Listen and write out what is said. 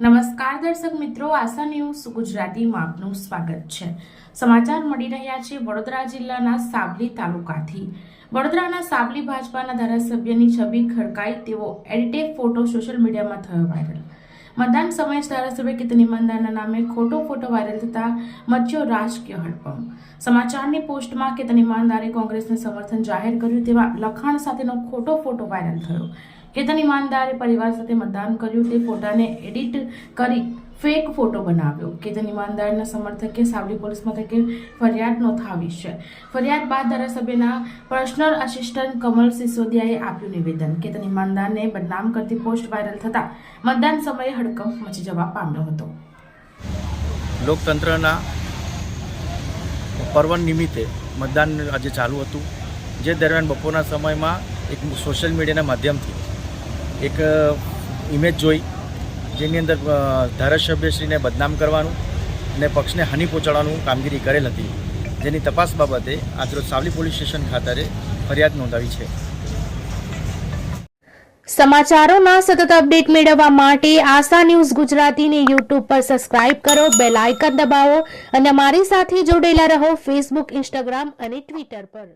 નમસ્કાર દર્શક મિત્રો, આશા ન્યૂઝ ગુજરાતીમાં આપનું સ્વાગત છે. સમાચાર મળી રહ્યા છે વડોદરા જિલ્લાના સાવલી તાલુકાથી. વડોદરાના સાવલી ભાજપાના ધારાસભ્યની છબી ખડકાઈ તેવો એડિટેડ ફોટો સોશિયલ મીડિયામાં થયો વાયરલ. મતદાન સમયે ધારાસભ્ય કેતન ઇમાનદારના નામે ખોટો ફોટો વાયરલ થતા મચ્યો રાજકીય હડપંપ સમાચારની પોસ્ટમાં કેતન ઇમાનદારે કોંગ્રેસને સમર્થન જાહેર કર્યું તેવા લખાણ સાથેનો ખોટો ફોટો વાયરલ થયો. કેતન ઈમાનદારે પરિવાર સાથે મતદાન કર્યું. તે ફોટાને એડિટ કરી ફેક ફોટો બનાવ્યો. કેતન ઈમાનદારના સમર્થકે સાવલી પોલીસ મથકે ફરિયાદ નોંધાવી છે. ફરિયાદ બાદ ધારાસભ્યના પર્સનલ આસિસ્ટન્ટ કમલ સિસોદિયાએ આપ્યું નિવેદન. કેતન ઈમાનદારને બદનામ કરતી પોસ્ટ વાયરલ થતા મતદાન સમયે હડકંપ મચી જવા પામ્યો હતો. લોકતંત્રના પર્વ નિમિત્તે મતદાન આજે ચાલુ હતું. જે દરમિયાન બપોરના સમયમાં એક સોશિયલ મીડિયાના માધ્યમથી એક ઇમેજ જોઈ, જેની અંદર ધારાસભ્યશ્રીને બદનામ કરવાનું અને પક્ષને હાનિ પહોંચાડવાનું કામગીરી કરેલ હતી. જેની તપાસ બાબતે આજરોજ સાવલી પોલીસ સ્ટેશન ખાતરે ફરિયાદ નોંધાવી છે. સમાચારોના સતત અપડેટ મેળવવા માટે આશા ન્યૂઝ ગુજરાતીને યુટ્યુબ પર સબસ્ક્રાઇબ કરો, બેલ આઇકન દબાવો અને અમારી સાથે જોડેલા રહો ફેસબુક, ઇન્સ્ટાગ્રામ અને ટ્વિટર પર.